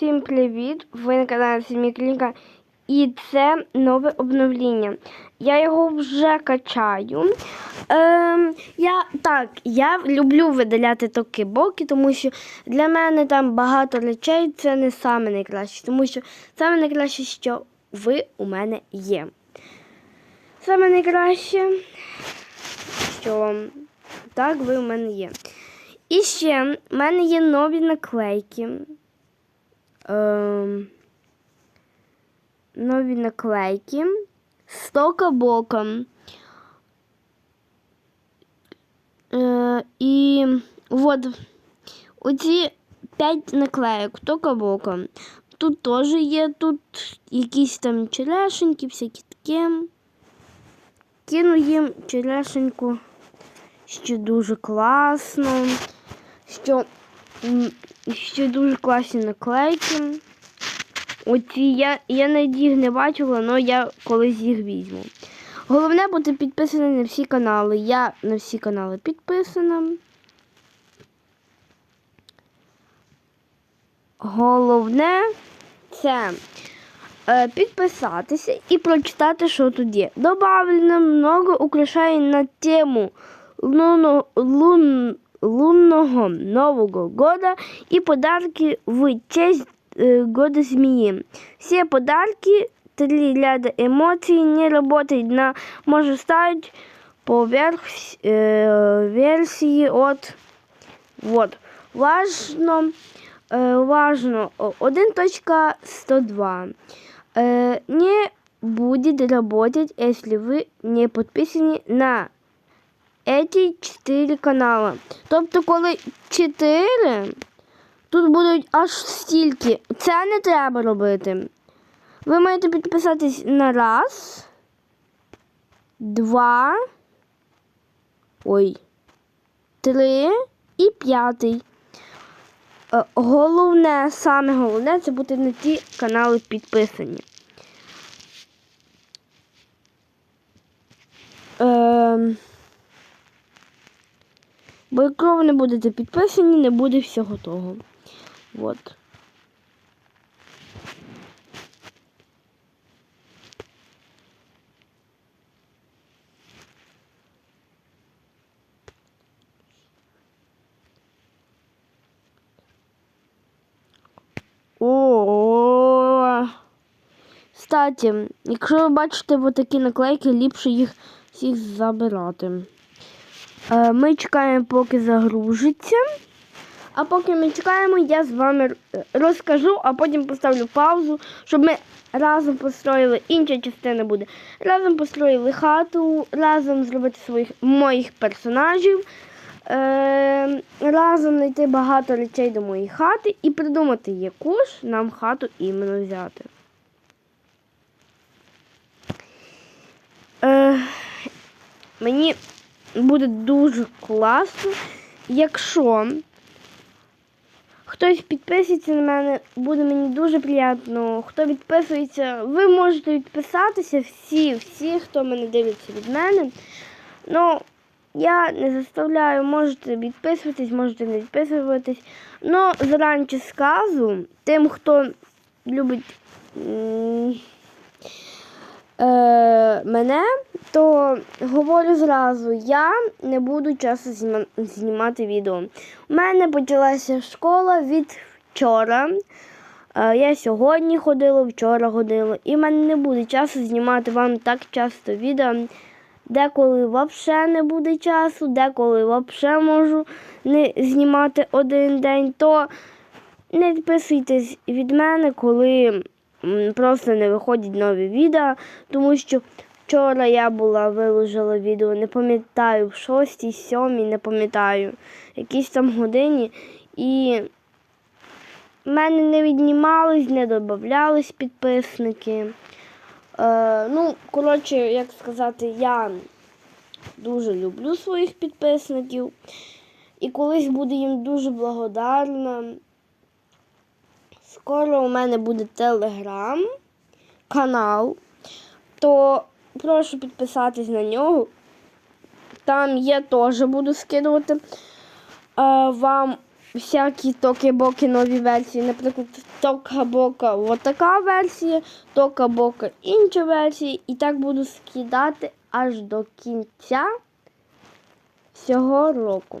Всім привіт! Ви на каналі Сімі Кліка. І це нове обновлення. Я його вже качаю. Ем, я, так, я люблю видаляти токи боки, тому що для мене там багато речей це не саме найкраще, тому що саме найкраще, що ви у мене є. Саме найкраще, що так, ви у мене є. І ще в мене є нові наклейки. Ем, нові наклейки з токабоком. Е, і от оці 5 наклеїк токабоком. Тут теж є, тут якісь там черешеньки, всякі таке. Кину їм черешеньку, що дуже класно, що, що дуже класні наклейки. Оці я, я навіть не бачила, але я колись їх візьму. Головне бути підписаним на всі канали. Я на всі канали підписана. Головне це е, підписатися і прочитати, що тут є. Добавлено много украшень на тему луно, лун, лунного Нового года и подарки в честь э, года змеи. Все подарки, три ряда эмоций не работают на может ставить поверх э, версии от вот. Важно, э, важно о, 1.102 э, не будет работать, если вы не подписаны на эти 4 канали. Тобто, коли 4, тут будуть аж стільки. Це не треба робити. Ви маєте підписатись на раз, два, ой, три і п'ятий. Е, Головне, саме головне, це бути на ті канали підписані. Ем... Бо якщо ви не будете підписані, не буде всього того. От. О. Кстати, якщо ви бачите такі наклейки, ліпше їх всіх забирати. Е, Ми чекаємо, поки загружиться. А поки ми чекаємо, я з вами розкажу, а потім поставлю паузу, щоб ми разом построїли, інша частина буде. Разом построїли хату, разом зробити своїх моїх персонажів, е, разом знайти багато речей до моєї хати і придумати, яку ж нам хату іменно взяти. Е, мені буде дуже класно, якщо хтось підписується на мене, буде мені дуже приємно. Хто підписується, ви можете відписатися, всі, всі, хто мене дивиться від мене. Ну, я не заставляю, можете відписуватись, можете не відписуватись. Ну, заранче скажу, тим, хто любить е, мене, то говорю зразу, я не буду зніма- знімати відео. У мене почалася школа від вчора. Е, Я сьогодні ходила, вчора ходила, і в мене не буде часу знімати вам так часто відео. Деколи взагалі не буде часу, деколи взагалі можу не знімати один день, то не відписуйтесь від мене, коли просто не виходять нові відео, тому що вчора я була виложила відео, не пам'ятаю, в 6, 7, не пам'ятаю, якісь там годині. І в мене не віднімались, не додавались підписники. Е, ну, коротше, як сказати, я дуже люблю своїх підписників. І колись буду їм дуже благодарна. Скоро у мене буде телеграм канал, то прошу підписатись на нього. Там я теж буду скидувати е, вам всякі токи-боки нові версії. Наприклад, тока-бока отака версія, тока-бока інша версія. І так буду скидати аж до кінця цього року.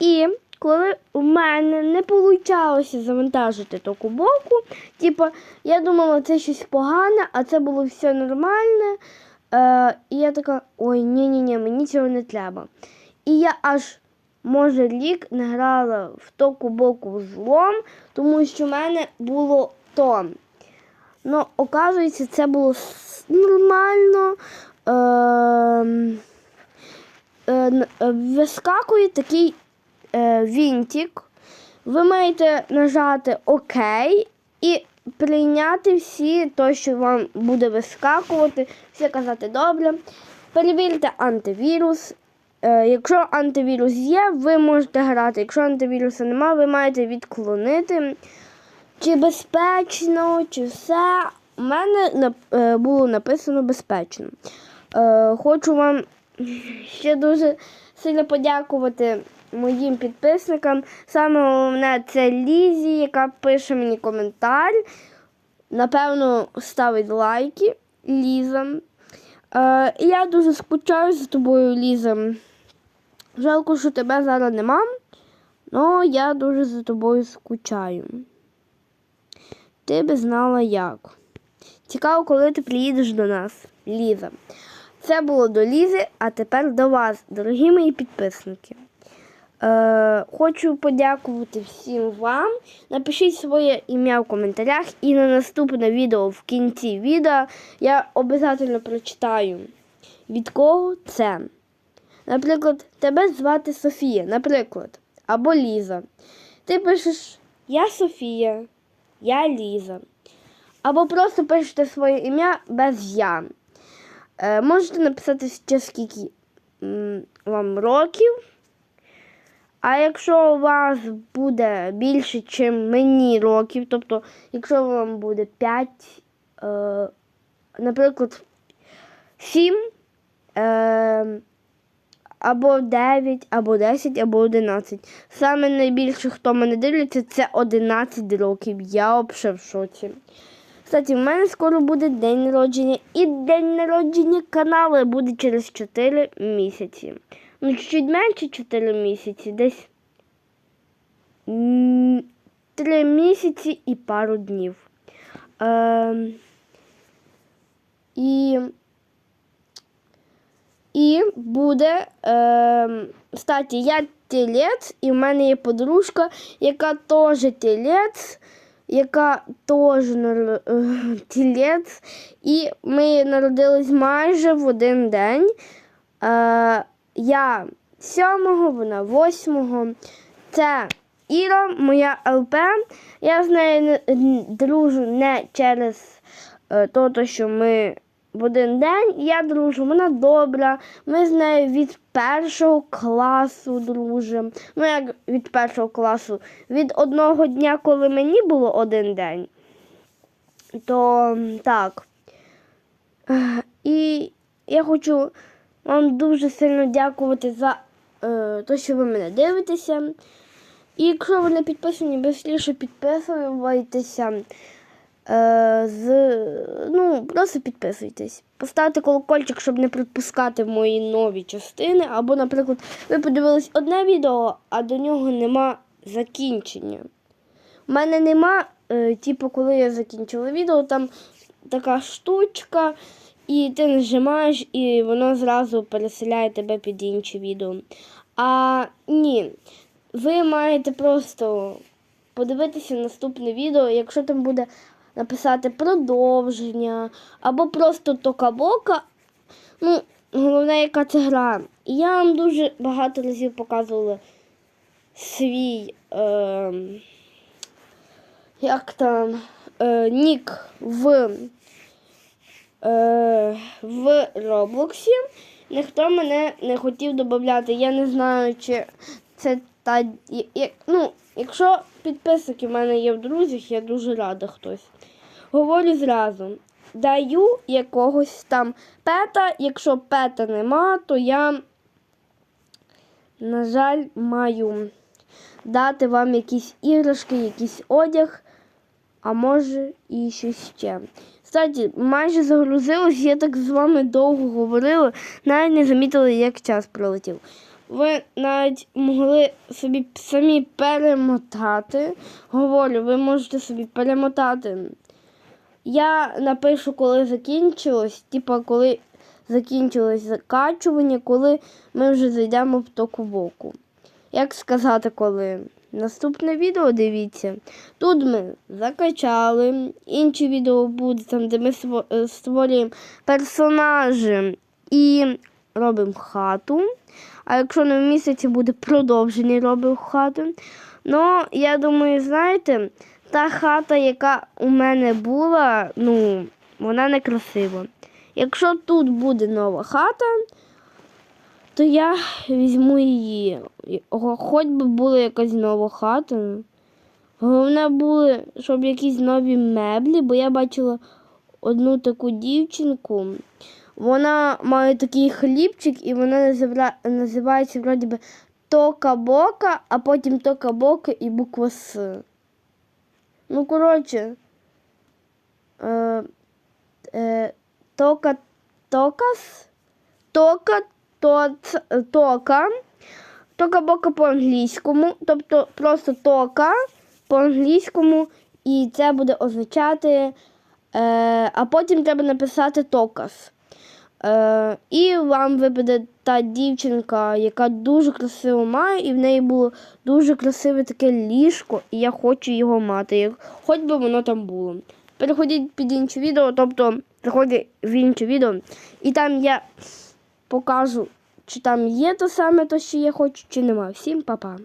І коли у мене не вийшло завантажити таку боку, типу, я думала, це щось погане, а це було все нормальне. Е, і я така, ой, ні-ні-ні, мені цього не треба. І я аж, може, рік не грала в току боку злом, тому що в мене було то. Ну, оказується, це було нормально. Е, е, е, вискакує такий вінтик. Ви маєте нажати ОК і прийняти всі то, що вам буде вискакувати, все казати добре. Перевірте антивірус. Е, якщо антивірус є, ви можете грати. Якщо антивірусу немає, ви маєте відклонити. Чи безпечно, чи все. У мене е, було написано безпечно. Е, хочу вам ще дуже сильно подякувати моїм підписникам. Саме головне це Лізі, яка пише мені коментар. Напевно, ставить лайки Ліза. Е, я дуже скучаю за тобою, Ліза. Жалко, що тебе зараз нема. але я дуже за тобою скучаю. Ти би знала як. Цікаво, коли ти приїдеш до нас, Ліза. Це було до Лізи, а тепер до вас, дорогі мої підписники. Е, хочу подякувати всім вам. Напишіть своє ім'я в коментарях і на наступне відео в кінці відео я обов'язково прочитаю, від кого це. Наприклад, тебе звати Софія, наприклад, або Ліза. Ти пишеш Я Софія, я Ліза. Або просто пишете своє ім'я без я. Е, можете написати ще скільки м, вам років. А якщо у вас буде більше, ніж мені років, тобто, якщо вам буде 5, е, наприклад, 7, е, або 9, або 10, або 11. Саме найбільше, хто мене дивиться, це 11 років. Я взагалі в шоці. Кстати, в мене скоро буде день народження, і день народження каналу буде через 4 місяці. Ну, чуть-чуть менше 4 місяці, десь 3 місяці і пару днів. Ем, і, і буде. Ем, кстати, я телець, і в мене є подружка, яка теж телець яка теж нар- е, тілець, і ми народились майже в один день. Е, я сьомого, вона восьмого. Це Іра, моя ЛП. Я з нею дружу не через е, то, що ми в один день. Я дружу, вона добра. Ми з нею від першого класу дружимо. Ну, як від першого класу, від одного дня, коли мені було один день, то так. І я хочу вам дуже сильно дякувати за е, те, що ви мене дивитеся. І якщо ви не підписані, швидше підписуйтеся. Е, з, ну, просто підписуйтесь. Поставте колокольчик, щоб не пропускати мої нові частини. Або, наприклад, ви подивились одне відео, а до нього нема закінчення. У мене нема, е, типу, коли я закінчила відео, там така штучка, і ти нажимаєш, і воно зразу переселяє тебе під інше відео. А ні, ви маєте просто подивитися наступне відео, якщо там буде написати продовження або просто тока-бока. Ну, головне, яка це гра. І я вам дуже багато разів показувала свій. Е, як там е, нік в, в Роблоксі. Ніхто мене не хотів додати. Я не знаю, чи це та. Ну, якщо підписники в мене є в друзях, я дуже рада хтось. Говорю зразу. Даю якогось там пета. Якщо пета нема, то я, на жаль, маю дати вам якісь іграшки, якийсь одяг, а може і щось ще. Кстати, майже загрузилось, я так з вами довго говорила, навіть не замітили, як час пролетів. Ви навіть могли собі самі перемотати. Говорю, ви можете собі перемотати. Я напишу, коли закінчилось, типа коли закінчилось закачування, коли ми вже зайдемо в току боку. Як сказати, коли? Наступне відео дивіться. Тут ми закачали. Інші відео буде там, де ми е, створюємо персонажі і робимо хату. А якщо не в місяці буде продовження робимо хату. Ну, я думаю, знаєте, та хата, яка у мене була, ну, вона не красива. Якщо тут буде нова хата, то я візьму її. Хоч би була якась нова хата. Головне було, щоб якісь нові меблі, бо я бачила одну таку дівчинку. Вона має такий хлібчик, і вона називається вроді би Тока-бока, а потім Тока-бока і буква С. Ну, коротше. Е, е, тока Токас. Тока тоц, тока. Тока-бока по-англійському. Тобто просто тока по-англійському. І це буде означати. Е, а потім треба написати токас. Е, і вам випаде та дівчинка, яка дуже красиво має, і в неї було дуже красиве таке ліжко, і я хочу його мати, хоч би воно там було. Переходіть під інше відео, тобто приходьте в інше відео, і там я покажу, чи там є то саме, то, що я хочу, чи немає. Всім па-па.